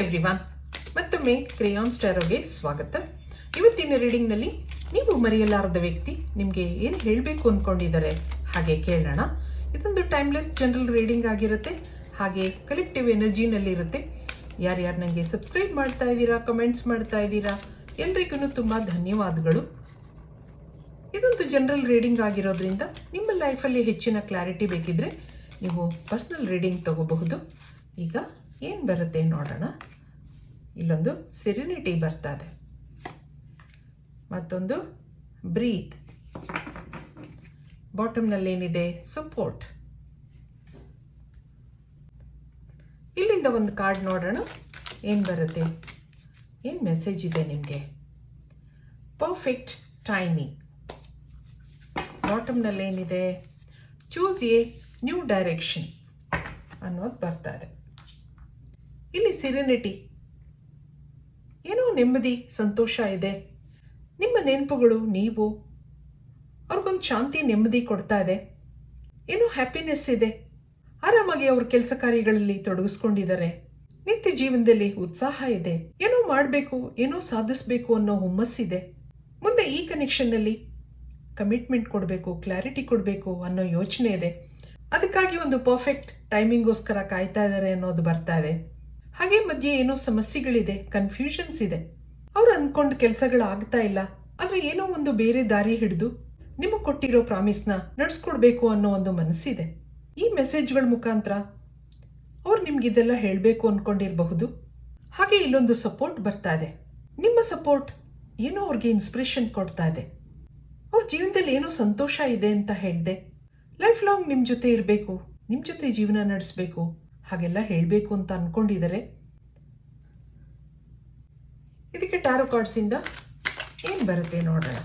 Everyone ಮತ್ತೊಮ್ಮೆ ಕ್ರೇಯಾನ್ ಸ್ಟಾರೋಗೆ ಸ್ವಾಗತ. ಇವತ್ತಿನ ರೀಡಿಂಗ್ನಲ್ಲಿ ನೀವು ಮರೆಯಲಾರದ ವ್ಯಕ್ತಿ ನಿಮಗೆ ಏನು ಹೇಳಬೇಕು ಅಂದ್ಕೊಂಡಿದ್ದಾರೆ ಹಾಗೆ ಕೇಳೋಣ. ಇದೊಂದು ಟೈಮ್ಲೆಸ್ ಜನರಲ್ ರೀಡಿಂಗ್ ಆಗಿರುತ್ತೆ. ಹಾಗೆ ಕಲೆಕ್ಟಿವ್ ಎನರ್ಜಿನಲ್ಲಿರುತ್ತೆ ಯಾರ್ಯಾರು ನನಗೆ ಸಬ್ಸ್ಕ್ರೈಬ್ ಮಾಡ್ತಾ ಇದ್ದೀರಾ ಕಮೆಂಟ್ಸ್ ಮಾಡ್ತಾ ಇದ್ದೀರಾ, ಎಲ್ರಿಗೂ ತುಂಬ ಧನ್ಯವಾದಗಳು. ಇದೊಂದು ಜನರಲ್ ರೀಡಿಂಗ್ ಆಗಿರೋದ್ರಿಂದ ನಿಮ್ಮ ಲೈಫಲ್ಲಿ ಹೆಚ್ಚಿನ ಕ್ಲಾರಿಟಿ ಬೇಕಿದ್ರೆ ನೀವು ಪರ್ಸ್ನಲ್ ರೀಡಿಂಗ್ ತಗೋಬಹುದು. ಈಗ ಏನು ಬರುತ್ತೆ ನೋಡೋಣ. ಇಲ್ಲೊಂದು ಸಿರಿನಿಟಿ ಬರ್ತಾ ಇದೆ ಮತ್ತೊಂದು ಬ್ರೀತ್ ಬಾಟಮ್ನಲ್ಲಿ ಏನಿದೆ ಸಪೋರ್ಟ್ ಇಲ್ಲಿಂದ ಒಂದು ಕಾರ್ಡ್ ನೋಡೋಣ. ಏನು ಬರುತ್ತೆ? ಏನು ಮೆಸೇಜ್ ಇದೆ ನಿಮಗೆ? ಪರ್ಫೆಕ್ಟ್ ಟೈಮಿಂಗ್ ಬಾಟಮ್ನಲ್ಲಿ ಏನಿದೆ ಚೂಸ್ ಎ ನ್ಯೂ ಡೈರೆಕ್ಷನ್ ಅನ್ನೋದು ಬರ್ತಾ ಇದೆ ಇಲ್ಲಿ ಸಿರಿನಿಟಿ ನೆಮ್ಮದಿ, ಸಂತೋಷ ಇದೆ. ನಿಮ್ಮ ನೆನಪುಗಳು, ನೀವು ಅವ್ರಿಗೊಂದು ಶಾಂತಿ, ನೆಮ್ಮದಿ ಕೊಡ್ತಾ ಇದೆ. ಏನೋ ಹ್ಯಾಪಿನೆಸ್ ಇದೆ. ಆರಾಮಾಗಿ ಅವ್ರ ಕೆಲಸ ಕಾರ್ಯಗಳಲ್ಲಿ ತೊಡಗಿಸ್ಕೊಂಡಿದ್ದಾರೆ. ನಿತ್ಯ ಜೀವನದಲ್ಲಿ ಉತ್ಸಾಹ ಇದೆ. ಏನೋ ಮಾಡಬೇಕು, ಏನೋ ಸಾಧಿಸಬೇಕು ಅನ್ನೋ ಹುಮ್ಮಸ್ಸಿದೆ ಮುಂದೆ ಈ ಕನೆಕ್ಷನ್ನಲ್ಲಿ ಕಮಿಟ್ಮೆಂಟ್ ಕೊಡಬೇಕು ಕ್ಲಾರಿಟಿ ಕೊಡಬೇಕು ಅನ್ನೋ ಯೋಚನೆ ಇದೆ. ಅದಕ್ಕಾಗಿ ಒಂದು ಪರ್ಫೆಕ್ಟ್ ಟೈಮಿಂಗೋಸ್ಕರ ಕಾಯ್ತಾ ಇದ್ದಾರೆ ಅನ್ನೋದು ಬರ್ತಾ ಇದೆ. ಹಾಗೆ ಮಧ್ಯೆ ಏನೋ ಸಮಸ್ಯೆಗಳಿದೆ ಕನ್ಫ್ಯೂಷನ್ಸ್ ಇದೆ. ಅವ್ರು ಅಂದ್ಕೊಂಡ ಕೆಲಸಗಳು ಆಗ್ತಾ ಇಲ್ಲ. ಆದರೆ ಏನೋ ಒಂದು ಬೇರೆ ದಾರಿ ಹಿಡಿದು ನಿಮಗೆ ಕೊಟ್ಟಿರೋ ಪ್ರಾಮಿಸ್ನ ನಡ್ಸ್ಕೊಡ್ಬೇಕು ಅನ್ನೋ ಒಂದು ಮನಸ್ಸಿದೆ. ಈ ಮೆಸೇಜ್ಗಳ ಮುಖಾಂತರ ಅವ್ರು ನಿಮ್ಗೆ ಇದೆಲ್ಲ ಹೇಳಬೇಕು ಅನ್ಕೊಂಡಿರಬಹುದು. ಹಾಗೆ ಇಲ್ಲೊಂದು ಸಪೋರ್ಟ್ ಬರ್ತಾ ಇದೆ. ನಿಮ್ಮ ಸಪೋರ್ಟ್ ಏನೋ ಅವ್ರಿಗೆ ಇನ್ಸ್ಪಿರೇಷನ್ ಕೊಡ್ತಾ ಇದೆ. ಅವ್ರ ಜೀವನದಲ್ಲಿ ಏನೋ ಸಂತೋಷ ಇದೆ ಅಂತ ಹೇಳಿದೆ. ಲೈಫ್ ಲಾಂಗ್ ನಿಮ್ಮ ಜೊತೆ ಇರಬೇಕು ನಿಮ್ಮ ಜೊತೆ ಜೀವನ ನಡೆಸಬೇಕು ಹಾಗೆಲ್ಲ ಹೇಳಬೇಕು ಅಂತ ಅಂದ್ಕೊಂಡಿದ್ದಾರೆ ಇದಕ್ಕೆ ಟ್ಯಾರೋ ಕಾರ್ಡ್ಸಿಂದ ಏನು ಬರುತ್ತೆ ನೋಡೋಣ.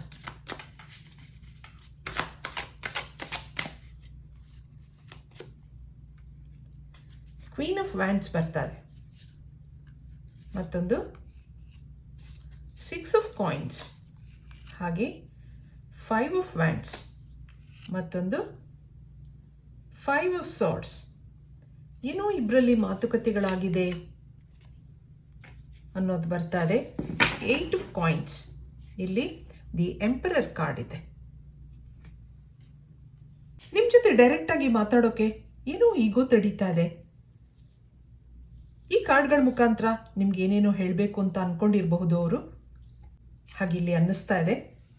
ಕ್ವೀನ್ ಆಫ್ ವ್ಯಾಂಡ್ಸ್ ಬರ್ತಾರೆ ಮತ್ತೊಂದು ಸಿಕ್ಸ್ ಆಫ್ ಕಾಯಿನ್ಸ್ ಹಾಗೆ ಫೈವ್ ಆಫ್ ವ್ಯಾಂಡ್ಸ್ ಮತ್ತೊಂದು ಫೈವ್ ಆಫ್ ಸಾಟ್ಸ್ ಏನೋ ಇಬ್ಬರಲ್ಲಿ ಮಾತುಕತೆಗಳಾಗಿದೆ ಅನ್ನೋದು ಬರ್ತಾ ಇದೆ ಏಟ್ ಆಫ್ ಕಾಯಿನ್ಸ್ ಇಲ್ಲಿ ದಿ ಎಂಪರರ್ ಕಾರ್ಡ್ ಇದೆ. ನಿಮ್ಮ ಜೊತೆ ಡೈರೆಕ್ಟಾಗಿ ಮಾತಾಡೋಕೆ ಏನೋ ಈಗೋ ತಡೀತಾ ಇದೆ. ಈ ಕಾರ್ಡ್ಗಳ ಮುಖಾಂತರ ನಿಮ್ಗೆ ಏನೇನೋ ಹೇಳಬೇಕು ಅಂತ ಅನ್ಕೊಂಡಿರಬಹುದು ಅವರು? ಹಾಗೆ ಇಲ್ಲಿ ಅನ್ನಿಸ್ತಾ ಇದೆ.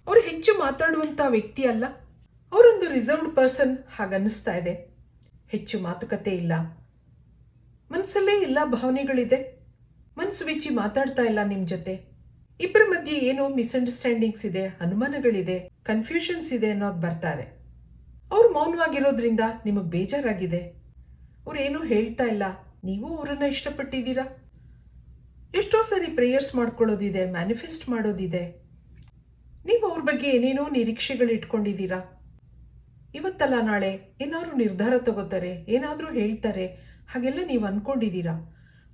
ಅವರು ಹೆಚ್ಚು ಮಾತಾಡುವಂಥ ವ್ಯಕ್ತಿ ಅಲ್ಲ. ಅವರೊಂದು ರಿಸರ್ವ್ಡ್ ಪರ್ಸನ್ ಹಾಗನ್ನಿಸ್ತಾ ಇದೆ. ಹೆಚ್ಚು ಮಾತುಕತೆ ಇಲ್ಲ. ಮನಸ್ಸಲ್ಲೇ ಎಲ್ಲ ಭಾವನೆಗಳಿದೆ. ಮನಸ್ಸು ಬಿಚ್ಚಿ ಮಾತಾಡ್ತಾ ಇಲ್ಲ ನಿಮ್ಮ ಜೊತೆ. ಇಬ್ಬರ ಮಧ್ಯೆ ಏನೋ ಮಿಸ್ಅಂಡರ್ಸ್ಟ್ಯಾಂಡಿಂಗ್ಸ್ ಇದೆ, ಅನುಮಾನಗಳಿದೆ ಕನ್ಫ್ಯೂಷನ್ಸ್ ಇದೆ ಅನ್ನೋದು ಬರ್ತಾರೆ. ಅವ್ರು ಮೌನವಾಗಿರೋದ್ರಿಂದ ನಿಮಗೆ ಬೇಜಾರಾಗಿದೆ. ಅವ್ರು ಏನೂ ಹೇಳ್ತಾ ಇಲ್ಲ. ನೀವು ಅವರನ್ನ ಇಷ್ಟಪಟ್ಟಿದ್ದೀರಾ? ಎಷ್ಟೋ ಸರಿ ಪ್ರೇಯರ್ಸ್ ಮಾಡ್ಕೊಳ್ಳೋದಿದೆ ಮ್ಯಾನಿಫೆಸ್ಟ್ ಮಾಡೋದಿದೆ. ನೀವು ಅವ್ರ ಬಗ್ಗೆ ಏನೇನೋ ನಿರೀಕ್ಷೆಗಳು ಇಟ್ಕೊಂಡಿದ್ದೀರಾ? ಇವತ್ತಲ್ಲ ನಾಳೆ ಏನಾದರೂ ನಿರ್ಧಾರ ತಗೋತಾರೆ, ಏನಾದರೂ ಹೇಳ್ತಾರೆ ಹಾಗೆಲ್ಲ ನೀವು ಅನ್ಕೊಂಡಿದ್ದೀರಾ?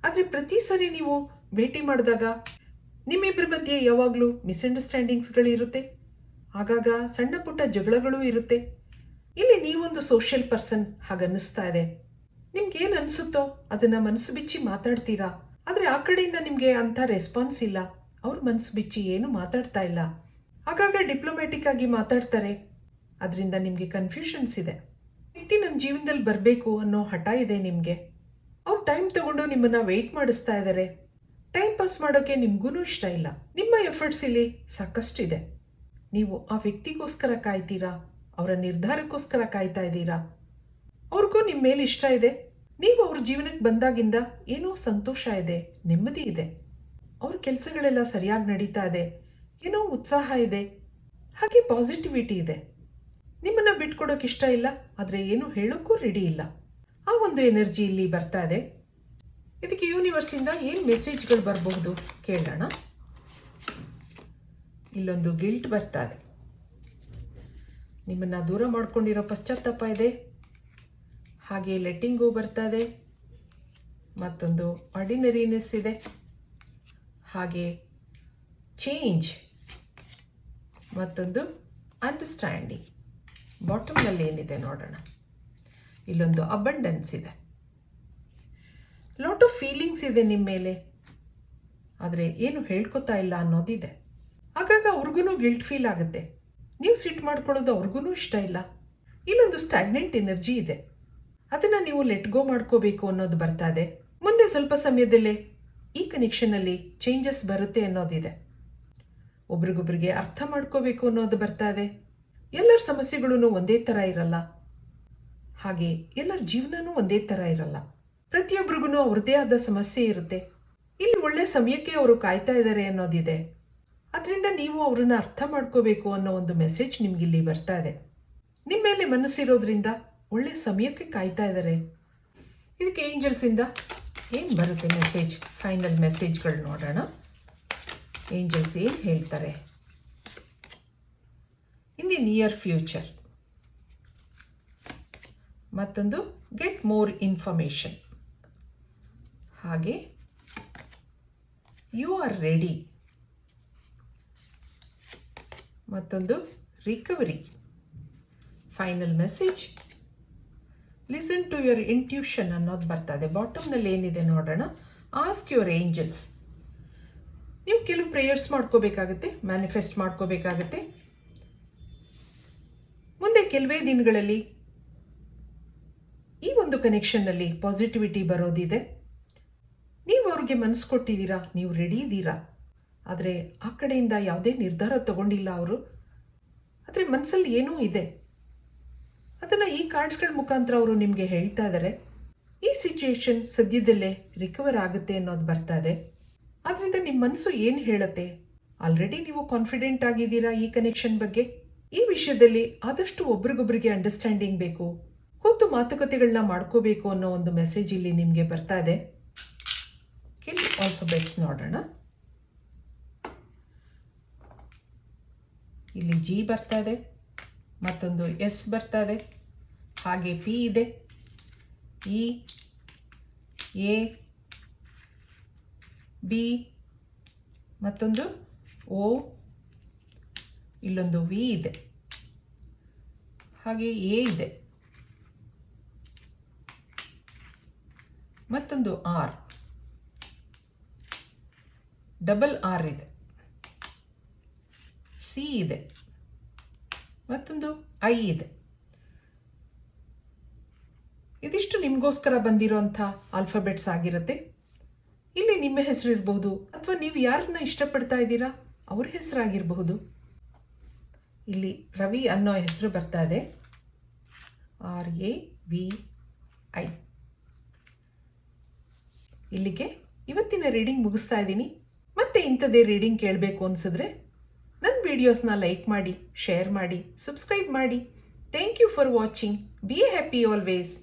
ಆದರೆ ಪ್ರತಿ ಸರಿ ನೀವು ಭೇಟಿ ಮಾಡಿದಾಗ ನಿಮ್ಮಿಬ್ಬರ ಮಧ್ಯೆ ಯಾವಾಗಲೂ ಮಿಸ್ಅಂಡರ್ಸ್ಟ್ಯಾಂಡಿಂಗ್ಸ್ಗಳಿರುತ್ತೆ ಆಗಾಗ ಸಣ್ಣ ಪುಟ್ಟ ಜಗಳಗಳು ಇರುತ್ತೆ. ಇಲ್ಲಿ ನೀವೊಂದು ಸೋಷಿಯಲ್ ಪರ್ಸನ್ ಹಾಗನ್ನಿಸ್ತಾ ಇದೆ. ನಿಮ್ಗೇನು ಅನಿಸುತ್ತೋ ಅದನ್ನ ಮನಸ್ಸು ಬಿಚ್ಚಿ ಮಾತಾಡ್ತೀರಾ? ಆದರೆ ಆ ಕಡೆಯಿಂದ ನಿಮಗೆ ಅಂಥ ರೆಸ್ಪಾನ್ಸ್ ಇಲ್ಲ. ಅವ್ರ ಮನಸ್ಸು ಬಿಚ್ಚಿ ಏನು ಮಾತಾಡ್ತಾ ಇಲ್ಲ. ಆಗಾಗ ಡಿಪ್ಲೊಮ್ಯಾಟಿಕ್ ಆಗಿ ಮಾತಾಡ್ತಾರೆ. ಅದರಿಂದ ನಿಮಗೆ ಕನ್ಫ್ಯೂಷನ್ಸ್ ಇದೆ. ವ್ಯಕ್ತಿ ನನ್ನ ಜೀವನದಲ್ಲಿ ಬರಬೇಕು ಅನ್ನೋ ಹಠ ಇದೆ ನಿಮಗೆ? ಅವ್ರು ಟೈಮ್ ತಗೊಂಡು ನಿಮ್ಮನ್ನ ವೆಯ್ಟ್ ಮಾಡಿಸ್ತಾ ಇದ್ದಾರೆ ಟೈಮ್ ಪಾಸ್ ಮಾಡೋಕ್ಕೆ ನಿಮಗೂ ಇಷ್ಟ ಇಲ್ಲ. ನಿಮ್ಮ ಎಫರ್ಟ್ಸ್ ಇಲ್ಲಿ ಸಾಕಷ್ಟಿದೆ. ನೀವು ಆ ವ್ಯಕ್ತಿಗೋಸ್ಕರ ಕಾಯ್ತೀರಾ? ಅವರ ನಿರ್ಧಾರಕ್ಕೋಸ್ಕರ ಕಾಯ್ತಾ ಇದ್ದೀರಾ? ಅವ್ರಿಗೂ ನಿಮ್ಮ ಮೇಲೆ ಇಷ್ಟ ಇದೆ. ನೀವು ಅವ್ರ ಜೀವನಕ್ಕೆ ಬಂದಾಗಿಂದ ಏನೋ ಸಂತೋಷ ಇದೆ, ನೆಮ್ಮದಿ ಇದೆ. ಅವ್ರ ಕೆಲಸಗಳೆಲ್ಲ ಸರಿಯಾಗಿ ನಡೀತಾ ಇದೆ. ಏನೋ ಉತ್ಸಾಹ ಇದೆ. ಹಾಗೆ ಪಾಸಿಟಿವಿಟಿ ಇದೆ. ನಿಮ್ಮನ್ನ ಬಿಟ್ಕೊಡೋಕೆ ಇಷ್ಟ ಇಲ್ಲ, ಆದರೆ ಏನು ಹೇಳೋಕ್ಕೂ ರೆಡಿ ಇಲ್ಲ. ಆ ಒಂದು ಎನರ್ಜಿ ಇಲ್ಲಿ ಬರ್ತಾ ಇದೆ. ಇದಕ್ಕೆ ಯೂನಿವರ್ಸಿಂದ ಏನು ಮೆಸೇಜ್ಗಳು ಬರಬಹುದು ಕೇಳೋಣ. ಇಲ್ಲೊಂದು ಗಿಲ್ಟ್ ಬರ್ತಾ ಇದೆ. ನಿಮ್ಮನ್ನು ದೂರ ಮಾಡ್ಕೊಂಡಿರೋ ಪಶ್ಚಾತ್ತಾಪ ಇದೆ. ಹಾಗೆ ಲೆಟ್ಟಿಂಗು ಬರ್ತಾ ಇದೆ. ಮತ್ತೊಂದು ಆರ್ಡಿನರಿನೆಸ್ ಇದೆ. ಹಾಗೆ ಚೇಂಜ್ ಮತ್ತೊಂದು ಅಂಡರ್ಸ್ಟ್ಯಾಂಡಿಂಗ್ ಬಾಟಮ್ನಲ್ಲಿ ಏನಿದೆ ನೋಡೋಣ. ಇಲ್ಲೊಂದು ಅಬಂಡೆನ್ಸ್ ಇದೆ. ಲಾಟ್ ಆಫ್ ಫೀಲಿಂಗ್ಸ್ ಇದೆ ನಿಮ್ಮ ಮೇಲೆ. ಆದರೆ ಏನು ಹೇಳ್ಕೊತಾ ಇಲ್ಲ ಅನ್ನೋದಿದೆ. ಆಗಾಗ ಅವ್ರಿಗೂ ಗಿಲ್ಟ್ ಫೀಲ್ ಆಗುತ್ತೆ. ನೀವು ಸಿಟ್ ಮಾಡ್ಕೊಳ್ಳೋದು ಅವ್ರಿಗೂ ಇಷ್ಟ ಇಲ್ಲ. ಇಲ್ಲೊಂದು ಸ್ಟ್ಯಾಗ್ನೆಂಟ್ ಎನರ್ಜಿ ಇದೆ. ಅದನ್ನು ನೀವು ಲೆಟ್ ಗೋ ಮಾಡ್ಕೋಬೇಕು ಅನ್ನೋದು ಬರ್ತಾ ಇದೆ. ಮುಂದೆ ಸ್ವಲ್ಪ ಸಮಯದಲ್ಲೇ ಈ ಕನೆಕ್ಷನಲ್ಲಿ ಚೇಂಜಸ್ ಬರುತ್ತೆ ಅನ್ನೋದಿದೆ. ಒಬ್ರಿಗೊಬ್ರಿಗೆ ಅರ್ಥ ಮಾಡ್ಕೋಬೇಕು ಅನ್ನೋದು ಬರ್ತಾ ಇದೆ. ಎಲ್ಲರ ಸಮಸ್ಯೆಗಳೂ ಒಂದೇ ಥರ ಇರಲ್ಲ. ಹಾಗೆ ಎಲ್ಲರ ಜೀವನನೂ ಒಂದೇ ಥರ ಇರಲ್ಲ. ಪ್ರತಿಯೊಬ್ಬರಿಗೂ ಅವ್ರದ್ದೇ ಆದ ಸಮಸ್ಯೆ ಇರುತ್ತೆ. ಇಲ್ಲಿ ಒಳ್ಳೆ ಸಮಯಕ್ಕೆ ಅವರು ಕಾಯ್ತಾ ಇದ್ದಾರೆ ಅನ್ನೋದಿದೆ. ಅದರಿಂದ ನೀವು ಅವ್ರನ್ನ ಅರ್ಥ ಮಾಡ್ಕೋಬೇಕು ಅನ್ನೋ ಒಂದು ಮೆಸೇಜ್ ನಿಮ್ಗಿಲ್ಲಿ ಬರ್ತಾ ಇದೆ. ನಿಮ್ಮ ಮೇಲೆ ಮನಸ್ಸಿರೋದ್ರಿಂದ ಒಳ್ಳೆ ಸಮಯಕ್ಕೆ ಕಾಯ್ತಾ ಇದ್ದಾರೆ ಇದಕ್ಕೆ ಏಂಜಲ್ಸಿಂದ ಏನು ಬರುತ್ತೆ ಮೆಸೇಜ್ ಫೈನಲ್ ಮೆಸೇಜ್ಗಳು ನೋಡೋಣ. ಏಂಜಲ್ಸ್ ಏನು ಹೇಳ್ತಾರೆ? ಇನ್ ದಿ ನಿಯರ್ ಫ್ಯೂಚರ್ ಮತ್ತೊಂದು ಗೆಟ್ ಮೋರ್ ಇನ್ಫಾರ್ಮೇಷನ್ ಹಾಗೆ ಯು ಆರ್ ರೆಡಿ ಮತ್ತೊಂದು recovery final message listen to your intuition ಅನ್ನೋದು ಬರ್ತದೆ ಬಾಟಮ್ನಲ್ಲಿ ಏನಿದೆ ನೋಡೋಣ. ಆಸ್ಕ್ ಯುವರ್ ಏಂಜಲ್ಸ್ ನೀವು ಕೆಲವು ಪ್ರೇಯರ್ಸ್ ಮಾಡ್ಕೋಬೇಕಾಗುತ್ತೆ ಮ್ಯಾನಿಫೆಸ್ಟ್ ಮಾಡ್ಕೋಬೇಕಾಗುತ್ತೆ. ಕೆಲವೇ ದಿನಗಳಲ್ಲಿ ಈ ಒಂದು ಕನೆಕ್ಷನ್ನಲ್ಲಿ ಪಾಸಿಟಿವಿಟಿ ಬರೋದಿದೆ. ನೀವು ಅವ್ರಿಗೆ ಮನಸ್ಸು ಕೊಟ್ಟಿದ್ದೀರಾ? ನೀವು ರೆಡಿ ಇದ್ದೀರಾ? ಆದರೆ ಆ ಕಡೆಯಿಂದ ಯಾವುದೇ ನಿರ್ಧಾರ ತಗೊಂಡಿಲ್ಲ ಅವರು. ಆದರೆ ಮನಸ್ಸಲ್ಲಿ ಏನೂ ಇದೆ. ಅದನ್ನು ಈ ಕಾರ್ಡ್ಸ್ಗಳ ಮುಖಾಂತರ ಅವರು ನಿಮಗೆ ಹೇಳ್ತಾ ಇದ್ದಾರೆ ಈ ಸಿಚುಯೇಷನ್ ಸದ್ಯದಲ್ಲೇ ರಿಕವರ್ ಆಗುತ್ತೆ ಅನ್ನೋದು ಬರ್ತಾ ಇದೆ. ಆದ್ದರಿಂದ ನಿಮ್ಮ ಮನಸ್ಸು ಏನು ಹೇಳುತ್ತೆ? ಆಲ್ರೆಡಿ ನೀವು ಕಾನ್ಫಿಡೆಂಟ್ ಆಗಿದ್ದೀರಾ ಈ ಕನೆಕ್ಷನ್ ಬಗ್ಗೆ? ಈ ವಿಷಯದಲ್ಲಿ ಆದಷ್ಟು ಒಬ್ರಿಗೊಬ್ರಿಗೆ ಅಂಡರ್ಸ್ಟ್ಯಾಂಡಿಂಗ್ ಬೇಕು. ಕೂತು ಮಾತುಕತೆಗಳನ್ನ ಮಾಡ್ಕೋಬೇಕು ಅನ್ನೋ ಒಂದು ಮೆಸೇಜ್ ಇಲ್ಲಿ ನಿಮಗೆ ಬರ್ತಾ ಇದೆ. ಕಿಲ್ ಆಲ್ಫಬೆಟ್ಸ್ ನೋಡೋಣ. ಇಲ್ಲಿ ಜಿ ಬರ್ತಾ ಇದೆ, ಮತ್ತೊಂದು ಎಸ್ ಬರ್ತಾ ಇದೆ, ಹಾಗೆ ಪಿ ಇದೆ. ಇ ಎ ಬಿ ಮತ್ತೊಂದು ಓ ಇಲ್ಲೊಂದು ವಿ ಇದೆ. ಹಾಗೆ ಎ ಇದೆ. ಮತ್ತೊಂದು ಆರ್. ಡಬಲ್ ಆರ್ ಇದೆ. ಸಿ ಇದೆ. ಮತ್ತೊಂದು ಐ ಇದೆ. ಇದಿಷ್ಟು ನಿಮಗೋಸ್ಕರ ಬಂದಿರೋಂಥ ಆಲ್ಫಾಬೆಟ್ಸ್ ಆಗಿರುತ್ತೆ. ಇಲ್ಲಿ ನಿಮ್ಮ ಹೆಸರು ಇರಬಹುದು ಅಥವಾ ನೀವು ಯಾರನ್ನ ಇಷ್ಟಪಡ್ತಾ ಇದ್ದೀರಾ, ಅವ್ರ ಹೆಸರಾಗಿರಬಹುದು. ಇಲ್ಲಿ ರವಿ ಅನ್ನೋ ಹೆಸರು ಬರ್ತಾ ಇದೆ. ಆರ್ ಎ ವಿ ಐ ಇಲ್ಲಿಗೆ ಇವತ್ತಿನ ರೀಡಿಂಗ್ ಮುಗಿಸ್ತಾ ಇದ್ದೀನಿ. ಮತ್ತೆ ಇಂಥದ್ದೇ ರೀಡಿಂಗ್ ಕೇಳಬೇಕು ಅನಿಸಿದ್ರೆ ನನ್ನ ವಿಡಿಯೋಸ್ನ ಲೈಕ್ ಮಾಡಿ ಶೇರ್ ಮಾಡಿ ಸಬ್ಸ್ಕ್ರೈಬ್ ಮಾಡಿ. Thank you for watching be happy always